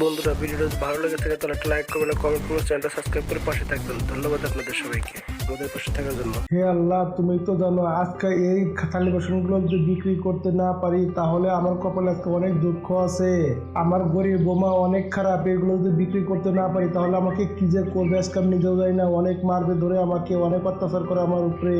বন্ধুরা, ভিডিওটা ভালো লেগে থাকে, তাহলে একটা লাইক করবেন কমেন্ট করবেন, চ্যানেলটা সাবস্ক্রাইব করে পাশে থাকবেন। ধন্যবাদ আপনাদের সবাইকে। আমাদের পাশে থাকার জন্য। হে আল্লাহ, তুমি তো জানো, আজকে এই থালি বাসনগুলো যদি বিক্রি করতে না পারি, তাহলে আমার কপালে আজকে অনেক দুঃখ আছে। আমার গরিব বোমা অনেক খারাপ, এগুলো যদি বিক্রি করতে না পারি, তাহলে আমাকে কি যে করবে? আজকে আমি নিজেও যাই না, অনেক মারবে ধরে আমাকে, অনেক অত্যাচার করে আমার উপরে।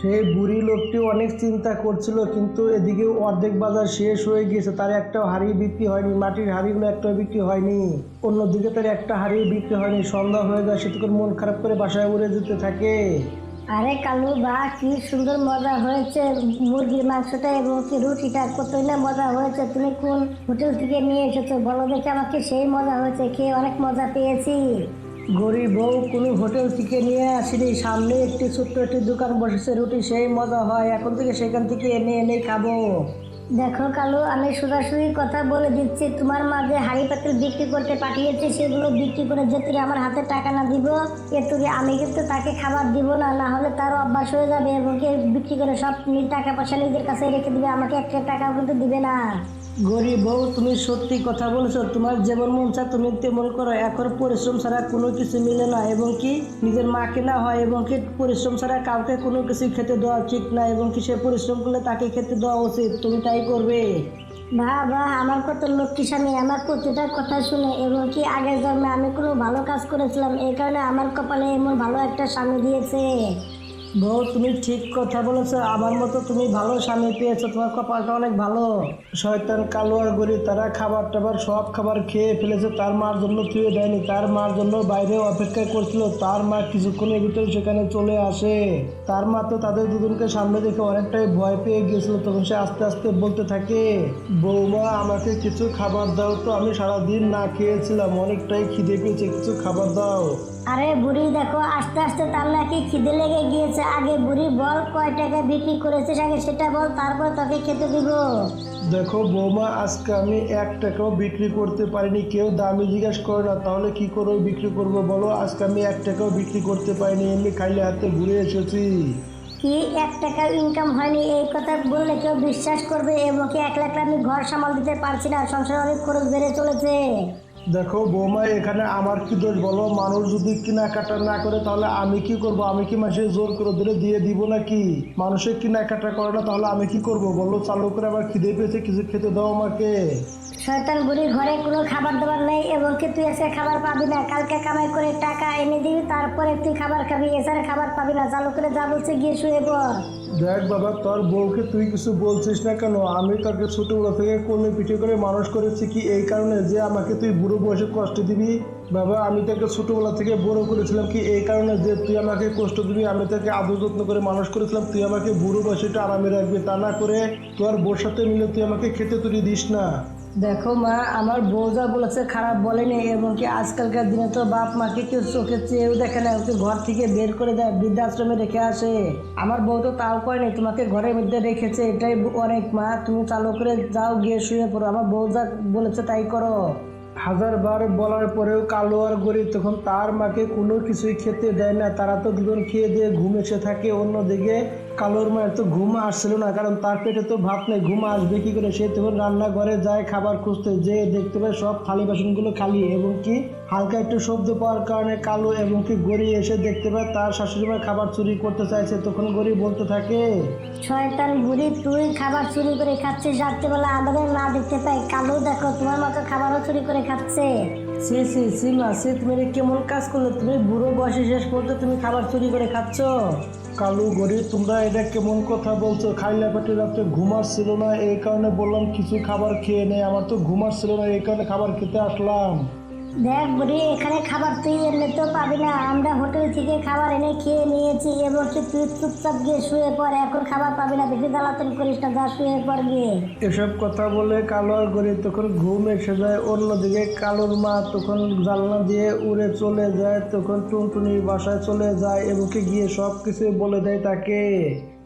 সেই বুড়ি লোকটি অনেক চিন্তা করছিল, কিন্তু এদিকে অর্ধেক বাজার শেষ হয়ে গিয়েছে, তার একটা হাড়ি বিক্রি হয়নি, মাটির হাড়িগুলো একটাও বিক্রি হয়নি। অন্যদিকে তার একটা হাড়ি বিক্রি হয়নি সন্ধ্যা হয়ে যায় তখন মন খারাপ করে বাসায় উড়ে যেতে থাকে। আরে কালু বা কি সুন্দর মজা হয়েছে। মুরগির মাংসটা এবং কি রুটিটা কতই না মজা হয়েছে। তুমি কোন হোটেল থেকে নিয়ে এসেছ বলো দেখে আমাকে সেই মজা হয়েছে। খেয়ে অনেক মজা পেয়েছি। গরিব বউ কোনো হোটেল থেকে নিয়ে আসিনি। সামনে একটি ছোট্ট একটি দোকান বসেছে রুটি সেই মজা হয়। এখন থেকে সেখান থেকে এনে এনে খাব। দেখো কালো, আমি সোজাসুজি কথা বলে দিচ্ছি। তোমার মা যে হাড়ি পাতিল বিক্রি করতে পাঠিয়েছে, সেগুলো বিক্রি করে যে তুই আমার হাতে টাকা না দিব, এ তুই আমি কিন্তু তাকে খাবার দিব না না হলে তার অভ্যাস হয়ে যাবে এবং বিক্রি করে সব টাকা পয়সা নিজের কাছে রেখে দিবে, আমাকে একটা টাকাও কিন্তু দিবে না। গরিব বউ, তুমি সত্যি কথা বলেছ। তোমার যেমন মন চায়, তুমি তেমন করো। এখন পরিশ্রম ছাড়া কোনো কিছু মিলে না, এবং কি নিজের মাকে না হয়, এবং কি পরিশ্রম ছাড়া কাউকে কোনো কিছু খেতে দেওয়া ঠিক না, এবং কি সে পরিশ্রম করলে তাকে খেতে দেওয়া উচিত। তুমি তাই করবে। বাহ বাহ আমার কত লক্ষ্মী স্বামী, আমার প্রতিটা কথা শুনে, এবং কি আগের জন্মে আমি কোনো ভালো কাজ করেছিলাম, এই কারণে আমার কপালে এমন ভালো একটা স্বামী দিয়েছে। বউ, তুমি ঠিক কথা বলেছ, আমার মতো তুমি ভালো স্বামী পেয়েছ, তোমার কপালটা অনেক ভালো। শয়তান, কালো আর গরি তারা খাবার টাবার, সব খাবার খেয়ে ফেলেছে, তার মার জন্য তুই দেয়নি, তার মার জন্য বাইরে অপেক্ষা করছিল, তার মা কিছুক্ষণের ভিতরে সেখানে চলে আসে। তার মা তো তাদের দুজনকে সামনে দেখে অনেকটাই ভয় পেয়ে গিয়েছিল, তখন সে আস্তে আস্তে বলতে থাকে, বৌমা, আমাকে কিছু খাবার দাও তো, আমি সারাদিন না খেয়েছিলাম, অনেকটাই খিদে পেয়েছে, কিছু খাবার দাও। আরে বুড়ি দেখো আস্তে আস্তে তার নাকি খিদে লেগে গিয়েছে। আগে বুড়ি বল কয় টাকা বিক্রি করেছিস? আগে সেটা বল তারপর তোকে খেতে দিব। দেখো বৌমা আজকে আমি এক টাকাও বিক্রি করতে পারিনি। কেউ দামি জিজ্ঞেস করে না তাহলে কি করে বিক্রি করব বলো? আজকে আমি এক টাকাও বিক্রি করতে পারিনি এমনি খাইলে হাতে ঘুরে এসেছি। কি এক টাকা ইনকাম হয়নি? এই কথা বললে কেউ বিশ্বাস করবে? এবং কি এক লাখ আমি ঘর সামাল দিতে পারছি না সংসার অনেক খরচ বেড়ে চলেছে। দেখো বৌমা, এখানে আমার কি দোষ বলো? মানুষ যদি কেনাকাটা না করে, তাহলে আমি কি করব? আমি কি মাসে জোর করে ধরে দিয়ে দিব নাকি? মানুষের কেনাকাটা করে না, তাহলে আমি কি করব? বলো, চালু করে আবার খিদে পেয়েছে, কিছু খেতে দাও আমাকে। শয়তান বুড়ির ঘরে কোনো খাবার দাবার নেই এবং কি তুই এসে খাবার পাবি না? কালকে কামাই করে টাকা এনে দিবি, তারপরে তুই খাবার খাবি, এছাড়া খাবার পাবি না। চালু করে যা বলছে, গিয়ে শুয়ে পড়। দেখ বাবা, তোর বউকে তুই কিছু বলছিস না কেন? আমি তোকে ছোটবেলা থেকে কোলে পিঠে করে মানুষ করেছি কি এই কারণে যে আমাকে তুই বুড়ো বয়সে কষ্ট দিবি? বাবা, আমি তোকে ছোটবেলা থেকে বড় করেছিলাম কি এই কারণে যে তুই আমাকে কষ্ট দিবি? আমি তোকে আদর যত্ন করে মানুষ করেছিলাম, তুই আমাকে বুড়ো বয়সে একটু আরামে রাখবি। তা না করে তোর বউর সাথে মিলে তুই আমাকে খেতে তুলি দিস না। দেখো মা, আমার বউ যা বলেছে খারাপ বলেনি এবং কি আজকালকার দিনে তো বাপ মাকে কেউ চোখে চেয়েও দেখে না, ওকে ঘর থেকে বের করে দেয়, বৃদ্ধাশ্রমে রেখে আসে। আমার বউ তো তাও করেনি তোমাকে ঘরের মধ্যে রেখেছে, এটাই অনেক মা, তুমি চালু করে যাও, গিয়ে শুয়ে পড়ো, আমার বউ যা বলেছে তাই করো। হাজার বার বলার পরেও কালো আর গরিব তখন তার মাকে কোনো কিছুই খেতে দেয় না, তারা তো দুজন খেয়ে দিয়ে ঘুম এসে থাকে, অন্যদিকে কালোর মায়ের তো ঘুম আসছিল না কারণ তার পেটে তো ভাত নেই ঘুম আসবে কি করে? সে তখন রান্নাঘরে যায় খাবার খুঁজতে যে দেখতে পায় সব থালি বাসনগুলো খালি এবং কি হালকা একটু শব্দ পাওয়ার কারণে কালো এবং কি গড়ি এসে দেখতে পায় তার শাশুড়ি মা খাবার চুরি করতে চাইছে তখন গড়ি বলতে থাকে শয়তান বুড়ি তুই খাবার চুরি করে খাচ্ছিস রাত্রিবেলা আমাদের না দেখতে পাই কালো দেখো তোমার মতো খাবারও চুরি করে খাচ্ছে। সি সি সীমা সে তুমি কেমন কাজ করলে? তুমি বুড়ো বয়সে শেষ পর্যন্ত তুমি খাবার চুরি করে খাচ্ছ? কালু গরিব তোমরা এটা কেমন কথা বলছো? খাইলে পেটে রাত্রে ঘুমার ছিল না, এই কারণে বললাম, কিছু খাবার খেয়ে নেই। আমার তো ঘুমার ছিল না, এই কারণে খাবার খেতে আসলাম। দেখ বুড়ি, এখানে খাবার তুই এমনিতেও পাবি না। আমরা হোটেল থেকে খাবার এনে খেয়ে নিয়েছি এবং কি তুই চুপচাপ গিয়ে শুয়ে পড়, এখন খাবার পাবি না। বেশি জ্বালাতন করিস না, যা শুয়ে পড় গিয়ে এসব কথা বলে কালো আর তখন ঘুম এসে যায়, অন্যদিকে কালোর মা তখন জানলা দিয়ে উড়ে চলে যায়, তখন টুনটুনির বাসায় চলে যায় এবং গিয়ে সব কিছু বলে দেয় তাকে।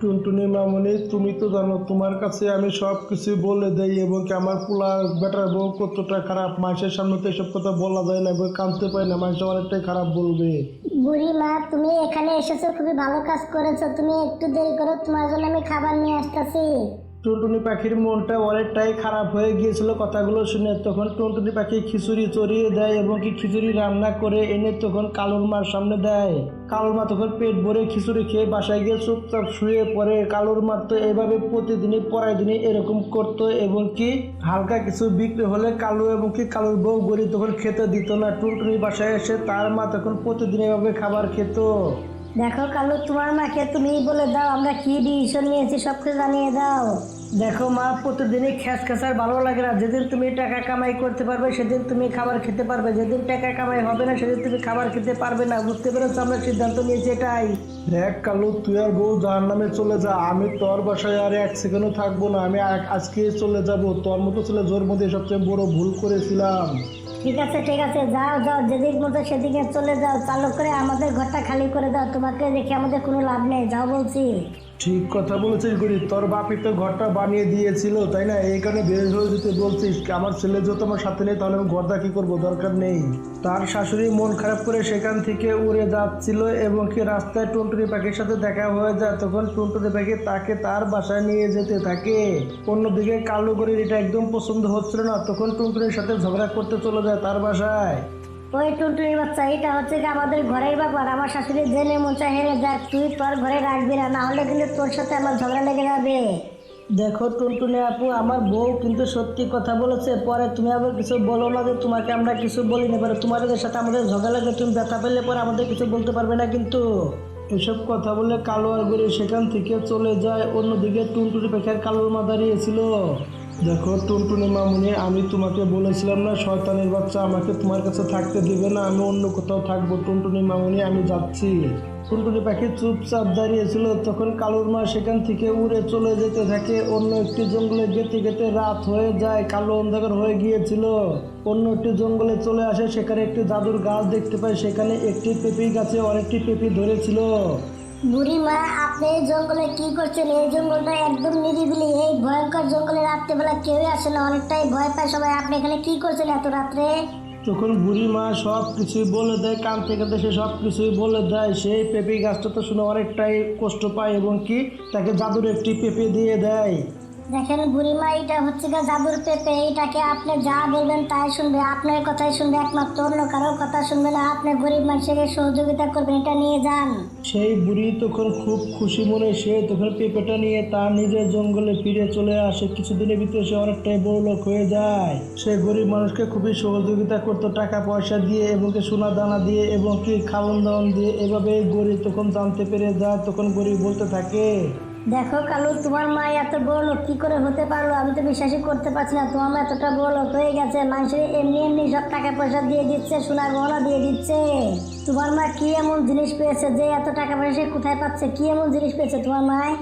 টুনটুনি মামনি, তুমি তো জানো, তোমার কাছে আমি সব কিছু বলে দেই এবং কি আমার পোলা বেটার বউ কতটা খারাপ? মাসের সামনে তো এসব কথা বলা যায় না এবং কানতে পারি না মানুষ অনেকটাই খারাপ বলবে। বুড়ি মা তুমি এখানে এসেছ, খুবই ভালো কাজ করেছ, তুমি একটু দেরি করো, তোমার জন্য আমি খাবার নিয়ে আসতেছি। টুনটুনি পাখির মনটা অনেকটাই খারাপ হয়ে গিয়েছিল কথাগুলো শুনে। তখন টুনটুনি পাখি খিচুড়ি চড়িয়ে দেয় এবং কি খিচুড়ি রান্না করে এনে তখন কালুর মার সামনে দেয়। কালুর মা তখন পেট ভরে খিচুড়ি খেয়ে বাসায় গিয়ে চুপচাপ শুয়ে পড়ে। কালুর মা তো এভাবে প্রতিদিনই পড়াই দিনই এরকম করতো এবং কি হালকা কিছু বিক্রি হলে কালু এবং কি কালুর বউ গড়ি তখন খেতে দিত না। টুনটুনি বাসায় এসে তার মা তখন প্রতিদিন এভাবে খাবার খেত। দেখো কালু, তোমার মাকে তুমি বলে দাও, আমরা কি ডিসিশন নিয়েছি সব কিছু জানিয়ে দাও। দেখো মা প্রতিদিনই খ্যাস খ্যাসার ভালো লাগে না। যেদিন তুমি টাকা কামাই করতে পারবে সেদিন তুমি খাবার খেতে পারবে। যেদিন টাকা কামাই হবে না সেদিন তুমি খাবার খেতে পারবে না। বুঝতে পেরেছ আমরা সিদ্ধান্ত নিয়েছি এটাই। দেখ কালু তুই আর বউ যার নামে চলে যা। আমি তোর বাসায় আর এক সেকেন্ডও থাকব না। আমি আজকে চলে যাব। তোর মতো ছেলে জোর মধ্যে সবচেয়ে বড় ভুল করেছিলাম। ঠিক আছে ঠিক আছে। যাও যাও। যেদিক মতো সেদিকে চলে যাও। চালু করে আমাদের ঘরটা খালি করে দাও। তোমাকে দেখে আমাদের কোনো লাভ নেই। যাও বলছি। ঠিক কথা বলেছিস গরি, তোর বাপি তো ঘরটা বানিয়ে দিয়েছিল, তাই না? এই কারণে বের হয়ে যেতে বলছিস, আমার ছেলে যেহেতু আমার সাথে নেই, তাহলে আমি ঘরটা কি করব? দরকার নেই। তার শাশুড়ি মন খারাপ করে সেখান থেকে উড়ে যাচ্ছিল এবং কি রাস্তায় টুনটুনি পাখির সাথে দেখা হয়ে যায়, তখন টুনটুনি পাখি তাকে তার বাসায় নিয়ে যেতে থাকে। অন্যদিকে কালো গরির এটা একদম পছন্দ হচ্ছিল না, তখন টুনটুনির সাথে ঝগড়া করতে চলে যায় তার বাসায়। ওই টুনটুনি বাচ্চা, এটা হচ্ছে কি আমাদের ঘরের ব্যাপার আমার শাশুড়ি। জেনে মোচা হেরে যাক, তুই তোর ঘরে রাখবি না না হলে কিন্তু তোর সাথে আমার ঝগড়া লেগে যাবে। দেখো টুনটুনি আপু, আমার বউ কিন্তু সত্যি কথা বলেছে, পরে তুমি আবার কিছু বলো না যে তোমাকে আমরা কিছু বলি না পারে তোমাদের সাথে আমাদের ঝগড়া লাগে তুমি ব্যথা পেলে পরে আমাদের কিছু বলতে পারবে না কিন্তু। এসব কথা বলে কালো আর সেখান থেকে চলে যায়, অন্যদিকে টুনটুনি পাখির কালোর মা দাঁড়িয়েছিল দেখো, টুনটুনি মামুনি, আমি তোমাকে বলেছিলাম না, শয়তানের বাচ্চা আমাকে তোমার কাছে থাকতে দিবে না, আমি অন্য কোথাও থাকব। টুনটুনি মামুনি, আমি যাচ্ছি। টুনটুনি পাখি চুপচাপ দাঁড়িয়েছিল, তখন কালুর মা সেখান থেকে উড়ে চলে যেতে থাকে। অন্য একটি জঙ্গলে যেতে গেতে রাত হয়ে যায়, কালো অন্ধকার হয়ে গিয়েছিল। অন্য একটি জঙ্গলে চলে আসে, সেখানে একটি জাদুর গাছ দেখতে পায়, সেখানে একটি পেঁপি গাছে অনেকটি পেঁপি ধরেছিল। বুড়ি মা আপনি এই জঙ্গলে কি করছেন? এই জঙ্গলটা একদম নিরিবিলি। এই ভয়ঙ্কর জঙ্গলে রাত্রেবেলা কেউই আসে না, অনেকটাই ভয় পায় সবাই। আপনি এখানে কি করছেন এত রাত্রে? তখন বুড়ি মা সব কিছুই বলে দেয় কান থেকে সে সব কিছুই বলে দেয়। সেই পেঁপে গাছটা তো শুনে অনেকটাই কষ্ট পায় এবং কি তাকে জাদুর একটি পেঁপে দিয়ে দেয়। দেখেন বুড়িমা এটা হচ্ছে গা জাদুর পেঁপে এটাকে আপনি যা বলবেন তাই শুনবে। আপনার কথাই শুনবে, একমাত্র অন্য কারোর কথা শুনবে না। আপনি গরিব মানুষের সহযোগিতা করবেন, এটা নিয়ে যান। সেই বুড়ি তখন খুব খুশি মনে সে তখন পেঁপেটা নিয়ে তার নিজের জঙ্গলে ফিরে চলে আসে। কিছুদিনের ভিতরে সে অনেকটাই বড় লোক হয়ে যায়। সে গরিব মানুষকে খুবই সহযোগিতা করতো, টাকা পয়সা দিয়ে এবং কি সোনা দানা দিয়ে এবং কি খাওয়ান দাওয়ান দিয়ে। এভাবে গরিব তখন জানতে পেরে যায়, তখন গরিব বলতে থাকে। দেখো কালু, তোমার মা এত বড় কি করে হতে পারল? আমি তো বিশ্বাসই করতে পারছি না, তোমার মা এতটা বড় হয়ে গেছে, মানুষের এমনি এমনি সব টাকা পয়সা দিয়ে দিচ্ছে, সোনা গহনা দিয়ে দিচ্ছে। তোমার মা কি এমন জিনিস পেয়েছে যে এত টাকা পয়সা কোথায় পাচ্ছে? কি এমন জিনিস পেয়েছে তোমার মায়?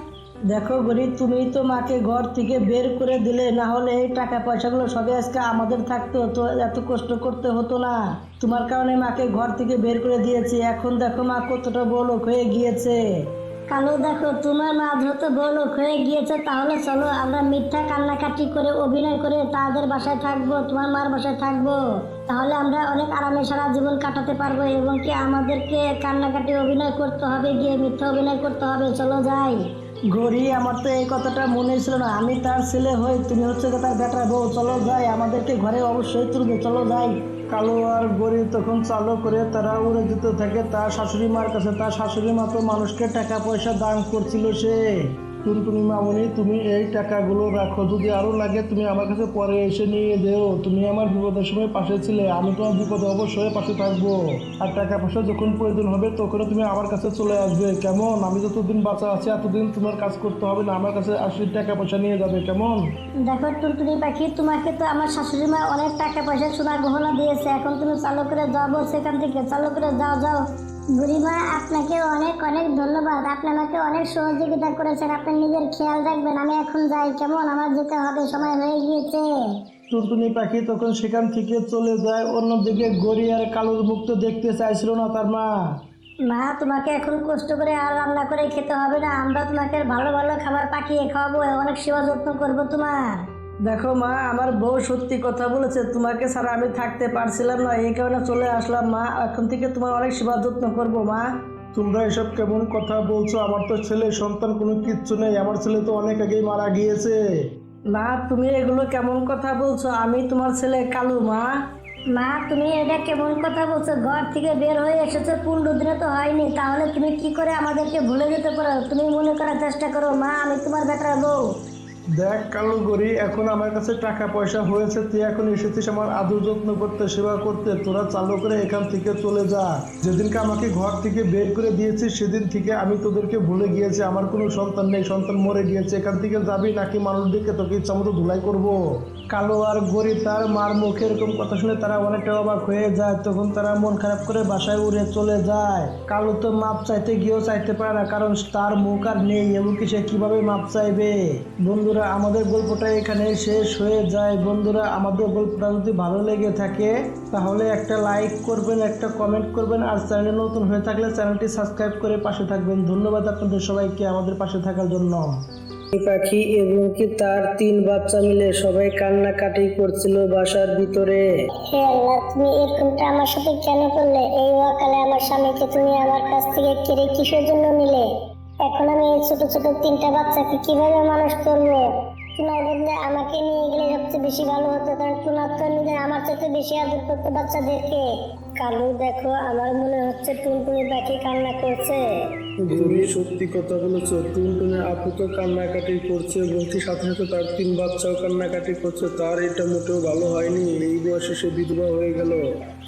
দেখো গরিব, তুমি তো মাকে ঘর থেকে বের করে দিলে, না হলে এই টাকা পয়সাগুলো সবই আজকে আমাদের থাকতো, তো এত কষ্ট করতে হতো না। তোমার কারণে মাকে ঘর থেকে বের করে দিয়েছি, এখন দেখো মা কতটা বড় হয়ে গিয়েছে। কালু, দেখো, তোমার মা যত বড় হয়ে গিয়েছে, তাহলে চলো আমরা মিথ্যা কান্নাকাটি করে, অভিনয় করে তাদের বাসায় থাকব, তোমার মার বাসায় থাকব। তাহলে আমরা অনেক আরামে সারা জীবন কাটাতে পারব এবং কি আমাদেরকে কান্নাকাটি অভিনয় করতে হবে, গিয়ে মিথ্যা অভিনয় করতে হবে, চলো যাই। গরি, আমার তো এই কথাটা মনে ছিল না। আমি তার ছেলে হই, তুমি হচ্ছে তার বেটার বউ? চলো যাই, আমাদেরকে ঘরে অবশ্যই তুলবে, চলো যাই। কালো আর গরি তখন চালু করে তারা উড়ে যেতে থাকে। তার শাশুড়ি মার কাছে, তার শাশুড়ি মা তো মানুষকে টাকা পয়সা দান করছিল সে। টুনটুনি মামনি তুমি এই টাকাগুলো রাখো। যদি আরও লাগে, তুমি আমার কাছে পরে এসে নিয়ে দেও তুমি আমার বিপদের সময় পাশে ছিলে। আমি তোমার বিপদে অবশ্যই পাশে থাকব। আর টাকা পয়সা যখন প্রয়োজন হবে তখন তুমি আমার কাছে চলে আসবে। কেমন? আমি যতদিন বাঁচা আছি, এতদিন তোমার কাজ করতে হবে না। আমার কাছে আসলে টাকা পয়সা নিয়ে যাবে। কেমন? দেখো, টুনটুনি পাখি, তোমাকে তো আমার শাশুড়ি মা অনেক টাকা পয়সা সোনা গহনা দিয়েছে। এখন তুমি চালু করে যাব সেখান থেকে চালু করে যাও যাও। বুড়িমা আপনাকে অনেক অনেক ধন্যবাদ। আপনি আমাকে অনেক সহযোগিতা করেছেন। আপনি নিজের খেয়াল রাখবেন আমি এখন যাই। কেমন? আমার যেতে হবে সময় হয়ে গিয়েছে। টুনটুনি পাখি তখন সেখান থেকে চলে যায় অন্যদিকে গড়ি আর কালোর মুখ তো দেখতে চাইছিল না তার মা। মা তোমাকে এখন কষ্ট করে আর রান্না করে খেতে হবে না। আমরা তোমাকে ভালো ভালো খাবার পাঠিয়ে খাওয়াবো। অনেক সেবা যত্ন করব তোমার। দেখো মা আমার বউ সত্যি কথা বলেছে তোমাকে ছাড়া আমি থাকতে পারছিলাম না এই কারণে চলে আসলাম মা এখন থেকে তোমার অনেক সেবা যত্ন করব মা। তোমরা এসব কেমন কথা বলছো? আমার তো ছেলে সন্তান কোনো কিচ্ছু নেই আমার ছেলে তো অনেক আগেই মারা গিয়েছে। না তুমি এগুলো কেমন কথা বলছো? আমি তোমার ছেলে কালু মা। মা তুমি এটা কেমন কথা বলছো? ঘর থেকে বের হয়ে এসেছ পনেরো দিনে তো হয়নি তাহলে তুমি কি করে আমাদেরকে ভুলে যেতে পারো? তুমি মনে করার চেষ্টা করো মা আমি তোমার বেটার বউ। দেখ কালো গরি, এখন আমার কাছে টাকা পয়সা হয়েছে, তুই এখন এসেছিস আমার আদর যত্ন করতে, সেবা করতে, তোরা চালু করে এখান থেকে চলে যা। যেদিনকে আমাকে ঘর থেকে বের করে দিয়েছিস, সেদিন থেকে আমি তোদেরকে ভুলে গিয়েছি, আমার কোনো সন্তান নেই, সন্তান মরে গিয়েছে, এখান থেকে যাবি নাকি মানুষ দেখে তোকে ইচ্ছা মতো ধুলাই করব? কালো আর গরিব তার মার মুখে এরকম কথা শুনে তারা অনেকটা অবাক হয়ে যায়। তখন তারা মন খারাপ করে বাসায় উড়ে চলে যায়। কালো তো মাপ চাইতে গিয়েও চাইতে পারে না, কারণ তার মুখ আর নেই। এমনকি সে কীভাবে মাপ চাইবে? বন্ধুরা, আমাদের গল্পটা এখানে শেষ হয়ে যায়। বন্ধুরা, আমাদের গল্পটা যদি ভালো লেগে থাকে, তাহলে একটা লাইক করবেন, একটা কমেন্ট করবেন। আর চ্যানেলে নতুন হয়ে থাকলে চ্যানেলটি সাবস্ক্রাইব করে পাশে থাকবেন। ধন্যবাদ আপনাদের সবাইকে আমাদের পাশে থাকার জন্য। পাখি এবং কি তার তিন বাচ্চা মিলে সবাই কান্নাকাটি করছিল বাসার ভিতরে? হে আল্লাহ, তুমি এরকমটা আমার সাথে কেন করলে? এই ওয়াকালে আমার স্বামীকে তুমি আমার কাছ থেকে কেড়ে কিসের জন্য নিলে? এখন আমি এই ছোট ছোট তিনটা বাচ্চাকে কীভাবে মানুষ করব? তোমার বদলে আমাকে নিয়ে গেলে সবচেয়ে বেশি ভালো হতো, কারণ তোমার তো নিজে আমার চাইতে বেশি আদর করতো বাচ্চাদেরকে। কালু দেখো আমার মনে হচ্ছে টুনটুনি পাখি কান্না করছে। গরি সত্যি কথা বলেছ টুনটুনে আপু তো কান্নাকাটি করছে বলছি সাথে সাথে তার তিন বাচ্চাও কান্নাকাটি করছে তার এটা মোটেও ভালো হয়নি এই বয়সে সে বিধবা হয়ে গেল।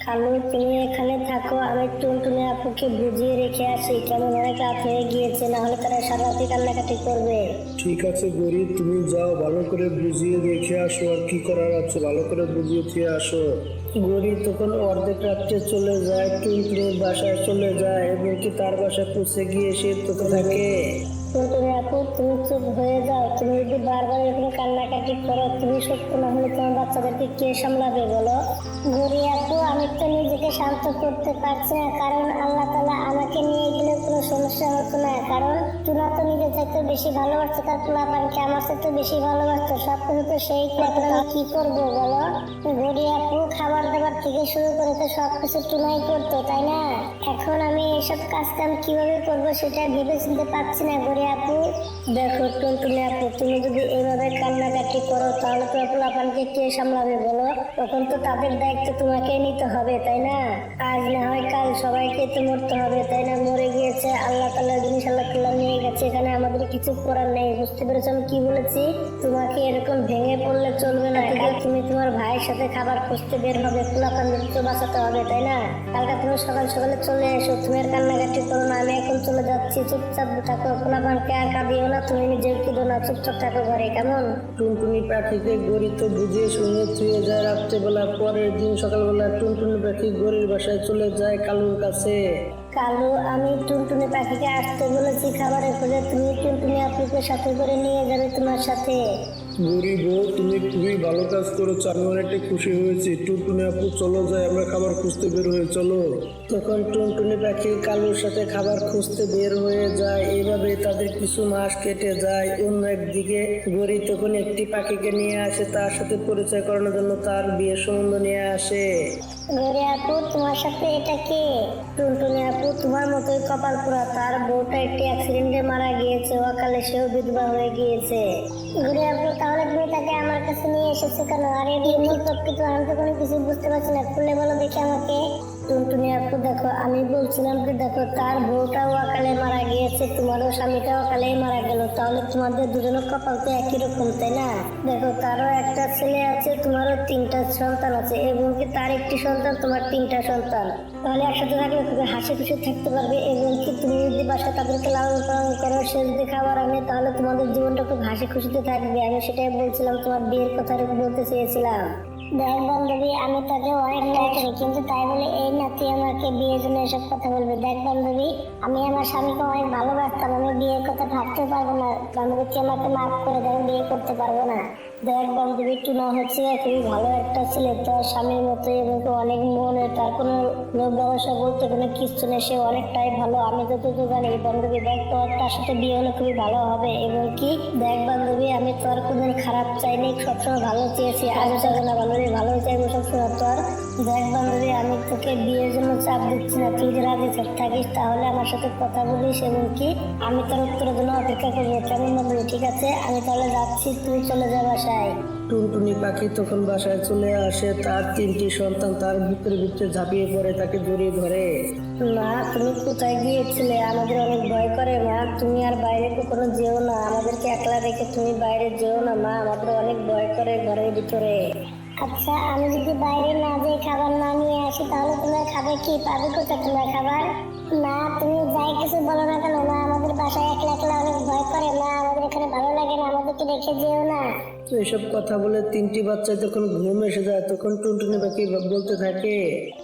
কালু তুমি এখানে থাকো আমি টুনটুনি আপুকে বুঝিয়ে রেখে আসি কেমন অনেক রাত হয়ে গিয়েছে না হলে তারা সারা রাতে কান্নাকাটি করবে। ঠিক আছে গরি তুমি যাও ভালো করে বুঝিয়ে দেখে আসো আর কি করার আছে ভালো করে বুঝিয়ে আসো। গরি তখন অর্ধেক রাত্রে চলে যায় টুনটুনির বাসায় চলে যায় এবং কি তার বাসায় পৌঁছে গিয়ে সে তোকে থাকে। টুনটুনি আপু, তুমি চুপ হয়ে যাও। তুমি যদি বারবার এখানে কান্নাকাটি করো, তুমি সত্য না হলে তোমার বাচ্চাদেরকে কে সামলাবে বলো? গরি আপু আমি তো নিজেকে শান্ত করতে পারছি না, কারণ আল্লাহ তালা আমাকে নিয়ে গেলে কোনো সমস্যা হতো না। কারণ তুলা তো নিজে চাইতে বেশি ভালোবাসতো, তার তুলা পানকে আমার চাইতে বেশি ভালোবাসতো? সব কিছু তো সেই আমি কি করব বলো? গরি আপু খাবার দাবার থেকে শুরু করে তো সব কিছু তুলাই করতো, তাই না? এখন আমি এসব কাজ কাম কীভাবে করব সেটা ভেবে চিনতে পারছি না গরি আপু দেখো টুনটুনি আপু, তুমি যদি এইভাবে কান্নাকাটি করো, তাহলে তো পোলাপানকে কে সামলাবে বলো? তখন তো তাদের দায়িত্ব তোমাকে নিতে হবে, তাই না? আজ না হয় কাল সবাইকে তো মরতে হবে, তাই না? মরে গিয়েছে, আল্লাহ তাল্লাহ জিনিস আল্লাহ তাল্লাহ নিয়ে গেছে, এখানে আমাদের কিছু করার নেই, বুঝতে পেরেছ আমি কি বলেছি? তোমাকে এরকম ভেঙে পড়লে চলবে না তুমি তোমার ভাইয়ের সাথে খাবার খুঁজতে বের হবে পোলাপানদের তো বাঁচাতে হবে, তাই না? কালকে তুমি সকাল সকালে চলে এসো, তুমি আর কান্নাকাটি করো না, আমি এখন চলে যাচ্ছি, চুপচাপ থাকো, পোলাপানকে আর কাঁদিও না, তুমি নিজেও কিদো না চুপচাপ থাকো ঘরে, কেমন? টুনটুনি পাখিকে গড়ি তো বুঝিয়ে শুনে থুয়ে যায় রাত্রেবেলা পরের দিন। সকালবেলা টুনটুনি পাখি গরির বাসায় চলে যায় কালুর কাছে। কালু, আমি টুনটুনি পাখিকে আসতে বলেছি, খাবারের খোঁজে তুমি টুনটুনি আপুকে সাথে করে নিয়ে যাবে তোমার সাথে। গরি বউ তুমি খুবই ভালো কাজ করেছ। আমি অনেকটা খুশি হয়েছি। টুনটুনি আপু চলো যাই আমরা খাবার খুঁজতে বের হয়ে চলো। তখন টুনটুনি পাখি কালুর সাথে খাবার খুঁজতে বের হয়ে যায়। এইভাবে তাদের কিছু মাস কেটে যায়। অন্য একদিকে গড়ি তখন একটি পাখিকে নিয়ে আসে। তার সাথে পরিচয় করানোর জন্য তার বিয়ের সম্বন্ধ নিয়ে আসে। গরে আপু তোমার সাথে এটা কে? টুনটুনি আপু তোমার মতোই কপাল পুরা তার বউটা একটি অ্যাক্সিডেন্টে মারা গিয়েছে। অকালে সেও বিধবা হয়ে গিয়েছে। গরে আপু তাহলে তুমি তাকে আমার কাছে নিয়ে এসেছ কেন? আরে প্রকৃত আমি তো কোনো কিছু বুঝতে পারছি না। খুলে বলো আমাকে। টুনটুনি আপু, দেখো, আমি বলছিলাম দেখো, তার বউটাও মারা গিয়েছে, তোমারও স্বামীটাও মারা গেল। তাহলে তোমাদের দুজনের কপাল তো একই রকম, তাই না? দেখো, তারও একটা ছেলে আছে, তোমারও তিনটা সন্তান আছে, এবং কি তার একটি সন্তান, তোমার তিনটা সন্তান। তাহলে একসাথে থাকলে তুমি হাসি খুশি থাকতে পারবে, এবং কি তুমি যদি বাসায় তাদেরকে লালন পালন করো সে খাবার আনে, তাহলে তোমাদের জীবনটা খুব হাসি খুশিতে থাকবে। আমি সেটাই বলছিলাম, তোমার বিয়ের কথা বলতে চেয়েছিলাম। দেখ বান্ধবী, আমি তোকে অনেক ট্রাই করি, কিন্তু তাই বলে এই না তুই আমাকে বিয়ের জন্য এসব কথা বলবি। দেখ বান্ধবী, আমি আমার স্বামীকে অনেক ভালোবাসতাম, আমি বিয়ের কথা ভাবতে পারব না। বান্ধবী, তুই আমাকে মাফ করে বিয়ে করতে পারব না। দেখ বান্ধবী টুনা হচ্ছে খুবই ভালো একটা ছেলে। তার স্বামীর মতো অনেক মনে, তার কোনো লোক ব্যবসা বলতে কোনো নেই, সে অনেকটাই ভালো। আমি যতটুকু জানি, বান্ধবী, দেখ তোর, তার সাথে বিয়ে হলে খুবই ভালো হবে। এবং কি, দেখ বান্ধবী, আমি তোর কোনদিন খারাপ চাইনি, সবসময় ভালো চেয়েছি। আজও চাইব না ভালো চাইব সবসময় দেখ আমি তোকে বিয়ের জন্য চাপ দিচ্ছি না তুই যদি রাজি থাকিস তাহলে আমার সাথে কথা বলিস এবং কি আমি তোর উত্তরের জন্য অপেক্ষা করব। কেমন বান্ধবী ঠিক আছে? আমি তাহলে যাচ্ছি তুই চলে যা বাসায়। টুনটুনি পাখি তখন বাসায় চলে আসে। তার তিনটি সন্তান তার ভিতরে ভিতরে ঝাঁপিয়ে পড়ে তাকে জড়িয়ে ধরে। মা তুমি কোথায় গিয়েছিলে? আমাদের অনেক ভয় করে মা। তুমি আর বাইরে কখনো যেও না। আমাদেরকে একলা রেখে তুমি বাইরে যেও না মা। আমাদের অনেক ভয় করে ঘরের ভিতরে। আচ্ছা আমি যদি বাইরে না যাই খাবার না নিয়ে আসি, তাহলে তোমরা খাবে কি? পাবে কোথায় তোমরা খাবার? না তুমি যাই কিছু বলো না কেন? মা, আমাদের বাসায় একলা একলা অনেক ভয় করে। না আমাদের এখানে ভালো লাগে না। আমাদেরকে রেখে যেও না। এসব কথা বলে তিনটি বাচ্চা যখন ঘুম এসে যায় তখন টুনটুনি পাখি বলতে থাকে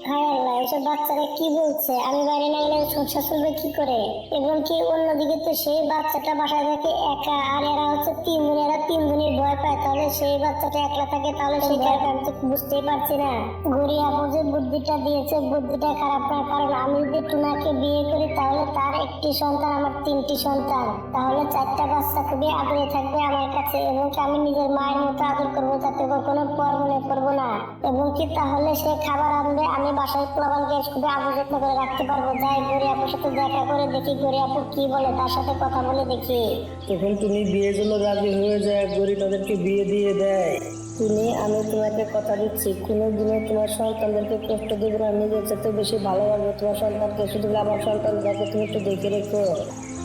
হায় আল্লাহ এসব বাচ্চারা কি বলছে? আমি বাইরে না গেলে সংসার চলবে কি করে? এবং কি অন্যদিকে তো সেই বাচ্চাটা বাসায় থাকে একা? আর এরা হচ্ছে তিন দিন এরা তিন দিনের ভয় পায়। তাহলে সেই বাচ্চাটা একলা থাকে তাহলে সেই ভয়টা আমি তো বুঝতেই পারছি না। গড়ি আপু যে বুদ্ধিটা দিয়েছে বুদ্ধিটা খারাপ না কারণ আমি যদি টুনাকে বিয়ে করি তাহলে তার একটি সন্তান আমার তিনটি সন্তান। তাহলে চারটা বাচ্চা খুবই আদরে থাকবে আমার কাছে এবং আমি নিজের মায়ের মতো আদর করব যাতে কখনো পর মনে করব না। এবং কি তাহলে সে খাবার আনবে আমি বাসায় প্লাবানকে খুবই যত্ন করে রাখতে পারব। যাই গড়ি আপুর সাথে দেখা করে দেখি গড়ি আপু কি বলে তার সাথে কথা বলে দেখি। তখন তুমি বিয়ের জন্য রাজি হয়ে যায় গরি তাদেরকে বিয়ে দিয়ে দেয়। তুমি আমি তোমাকে কথা দিচ্ছি কোনো দিনে তোমার সন্তানদেরকে কষ্ট দেবে না নিজের সাথে বেশি ভালোবাসবে তোমার সন্তানকে শুধু আমার সন্তানটাকে তুমি একটু দেখে রেখো।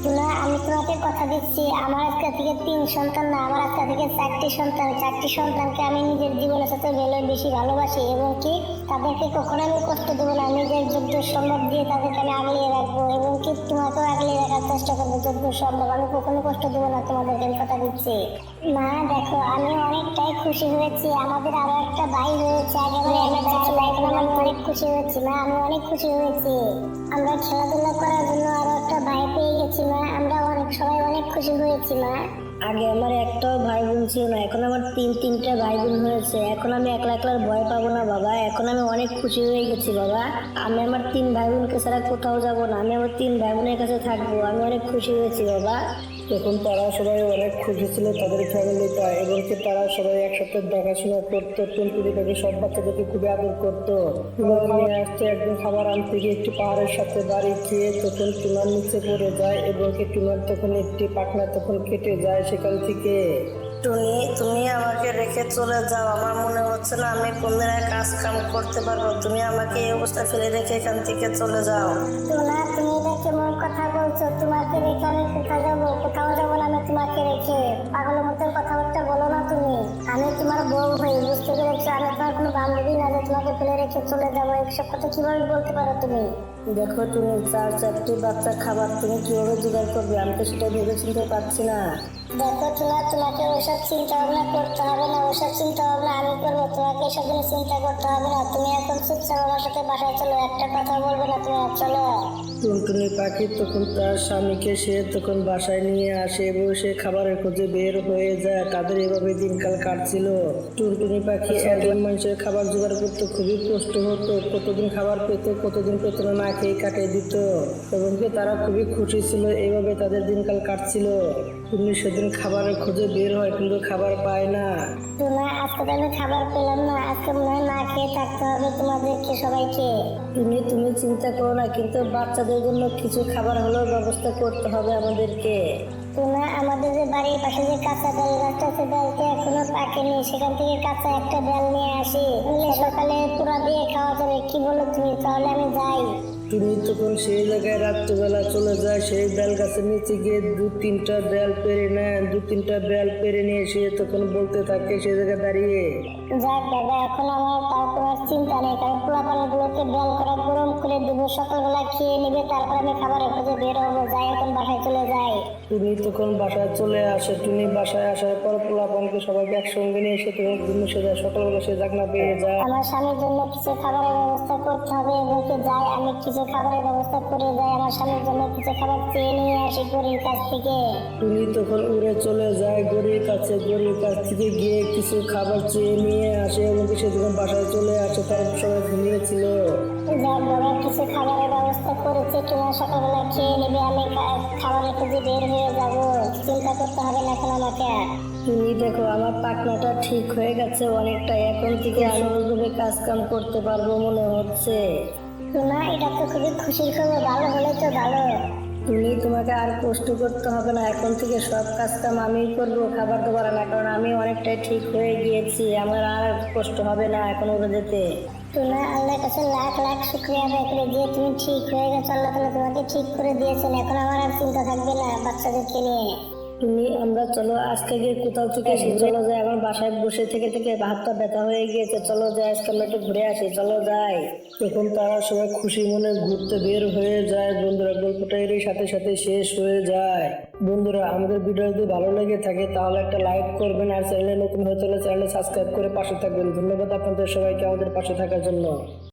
না আমি তোমাকে কথা দিচ্ছি। আমার আজকে থেকে তিন সন্তান না, আমার আজকে থেকে চারটি সন্তান। চারটি সন্তানকে আমি নিজের জীবনের সাথে গেলে বেশি ভালোবাসি এবং কি তাদেরকে কখনো আমি কষ্ট দেবো না। নিজের যোগ্য সম্ভব দিয়ে তাদেরকে আমি আগলিয়ে রাখব এবং কি তোমাকেও আগলিয়ে রাখার চেষ্টা করব। যোগ্য সম্ভব, আমি কখনো কষ্ট দেবো না তোমাদেরকে, আমি কথা দিচ্ছি। মা, দেখো, আমি অনেকটাই খুশি হয়েছি। আমাদের আরও একটা ভাই হয়েছে আগে আমি অনেক খুশি হয়েছি। মা, আমি অনেক খুশি হয়েছি। আমরা খেলাধুলা করার জন্য আরও একটা ভাই পেয়ে গেছি, মা। আমরা অনেক সবাই অনেক খুশি হয়েছি, মা। আগে আমার একটাও ভাই বোন ছিল না, এখন আমার তিন, তিনটা ভাই বোন হয়েছে। এখন আমি একলা একলার ভয় পাবো না, বাবা। এখন আমি অনেক খুশি হয়ে গেছি, বাবা। আমি আমার তিন ভাই বোনকে ছাড়া কোথাও যাব না। আমি আমার তিন ভাই বোনের কাছে থাকব। আমি অনেক খুশি হয়েছি, বাবা। তখন তারা সবাই অনেক খুশি ছিল তাদের ফ্যামিলিটা এবং কি তারা সবাই একসাথে দেখাশোনা করতো টুনটুনি পাখি সব বাচ্চাদেরকে খুবই আদর করতো। টুনার নিয়ে আসতো একদিন খাবার আনতে গিয়ে একটি পাহাড়ের সাথে বাড়ি খেয়ে তখন টুনার নিচে পড়ে যায় এবং কি টুনার তখন একটি পাখনা তখন কেটে যায় সেখান থেকে। টুনি তুমি আমাকে রেখে চলে যাও। আমার মনে হচ্ছে না আমি কোনদিন কাজ কাম করতে পারব। তুমি আমাকে এই অবস্থা ফেলে রেখে এখান থেকে চলে যাও। না তুমি এটা কেমন কথা বলছো তোমাকে রেখে আমি কোথাও যাব? কোথাও যাব না আমি তোমাকে রেখে। পাগলের মতো কথাবার্তা বলো না তুমি। আমি তোমার বউ হই বুঝতে পেরেছ? আমি তোমার কোনো বান্ধবী না যে তোমাকে ফেলে রেখে চলে যাব। এইসব কথা কীভাবে বলতে পারো তুমি? দেখো তুমি চার চারটি বাচ্চা খাবার তুমি কীভাবে জোগাড় করবে? আমি তো সেটা ভেবে চিনতে পারছি না। দেখো তোমার তোমাকে ওসব চিন্তা ভাবনা করতে হবে না। ওসব চিন্তা ভাবনা আমি করব তোমাকে এসব জিনিস চিন্তা করতে হবে না। তুমি এখন চুপচাপ আমার সাথে বাসায় চলো একটা কথা বলবে না তুমি চলো। টুনটুনি পাখি তখন তার স্বামীকে সে তখন বাসায় নিয়ে আসে এবং সে খাবারের খোঁজে বের হয়ে যায়। তাদের এভাবে দিনকাল কাটছিল। টুনটুনি পাখি একজন মানুষের খাবার জোগাড় করতে খুবই কষ্ট হতো। কতদিন খাবার পেত কতদিন পেত না খেয়ে কাটিয়ে দিত এবং তারা খুবই খুশি ছিল। এইভাবে তাদের দিনকাল কাটছিল। টুনি সেদিন খাবারের খোঁজে বের হয় কিন্তু খাবার পায় না। টুনা আজকে আমি খাবার পেলাম না। আজকে মনে হয় না খেয়ে থাকতে হবে তোমাদেরকে সবাইকে। তুমি তুমি চিন্তা করো না কিন্তু বাচ্চাদের জন্য কিছু খাবার হলেও ব্যবস্থা করতে হবে আমাদেরকে। তোমরা আমাদের যে বাড়ির পাশে যে কাঁচা বেল গাছটা আছে বেলটা এখনও পাকেনি, সেখান থেকে কাঁচা একটা বেল নিয়ে আসি। সকালে পুরা দিয়ে খাওয়া যাবে, কি বলো তুমি? তাহলে আমি যাই। তুমি তখন সেই জায়গায় রাত্রিবেলা চলে যায় সেই বেল গাছের নিচে গিয়ে দু তিনটা বেল পেরে নেয়। দু তিনটা বেল পেরে নিয়ে সে তখন বলতে থাকে সেই জায়গায় দাঁড়িয়ে। যাক দাদা এখন আমার তার কোনো চিন্তা নেই কারণ বেল করা গরম করে দেবো সকালবেলা খেয়ে নেবে তারপর আমি খাবারের খোঁজে বের হব যাই এখন বাসায় চলে যাই। তুমি তখন বাসায় চলে আসে তুমি বাসায় আসার পর পোলাপানকে সবাইকে একসঙ্গে নিয়ে এসে তখন ঘুম এসে যায় সকালবেলা সে জাগনা পেয়ে যায়। আমার স্বামীর জন্য কিছু খাবারের ব্যবস্থা করতে হবে এবং যাই আমি কিছু কিছু খাবারের ব্যবস্থা করে যায় আমার স্বামীর জন্য কিছু খাবার চেয়ে নিয়ে আসি গরির কাছ থেকে। টুনি তখন উড়ে চলে যায় গরির কাছে গরির কাছ থেকে গিয়ে কিছু খাবার চেয়ে নিয়ে আসে এবং সে যখন বাসায় চলে আসে তার সবাই ঘুমিয়েছিল। যাক বাবা কিছু খাবারের ব্যবস্থা করেছে তোমার সকালবেলা খেয়ে নেবে আমি খাবারের খুঁজে বের হয়ে যাব চিন্তা করতে হবে না এখন আমাকে। তুমি দেখো আমার পাখনাটা ঠিক হয়ে গেছে অনেকটা এখন থেকে আমি কাজ কাম করতে পারব মনে হচ্ছে। না এটা তো খুবই খুশির খবর ভালো হলে তো ভালো। তুমি তোমাকে আর কষ্ট করতে হবে না এখন থেকে সব কাজ কাম আমি করব খাবার দাবার না কারণ আমি অনেকটাই ঠিক হয়ে গিয়েছি আমার আর কষ্ট হবে না এখন উড়ে যেতে। টুনা আল্লাহর কাছে লাখ লাখ শুক্রিয়া আদায় করে যে তুমি ঠিক হয়ে গেছো আল্লাহ তালা তোমাকে ঠিক করে দিয়েছেন এখন আমার আর চিন্তা থাকবে না বাচ্চাদেরকে নিয়ে। তুমি আমরা চলো আজকে গিয়ে কোথাও থেকে এসে চলো যাই আমার বাসায় বসে থেকে থেকে হাতটা ব্যথা হয়ে গিয়েছে। চলো যাই আজকে আমরা একটু ঘুরে আসি চলো যাই। তখন তারা সবাই খুশি মনে ঘুরতে বের হয়ে যায়। বন্ধুরা গল্পটা এরই সাথে সাথে শেষ হয়ে যায়। বন্ধুরা আমাদের ভিডিও যদি ভালো লেগে থাকে তাহলে একটা লাইক করবেন আর চ্যানেলে নতুন হয়ে চলে চ্যানেলে সাবস্ক্রাইব করে পাশে থাকবেন। ধন্যবাদ আপনাদের সবাইকে আমাদের পাশে থাকার জন্য।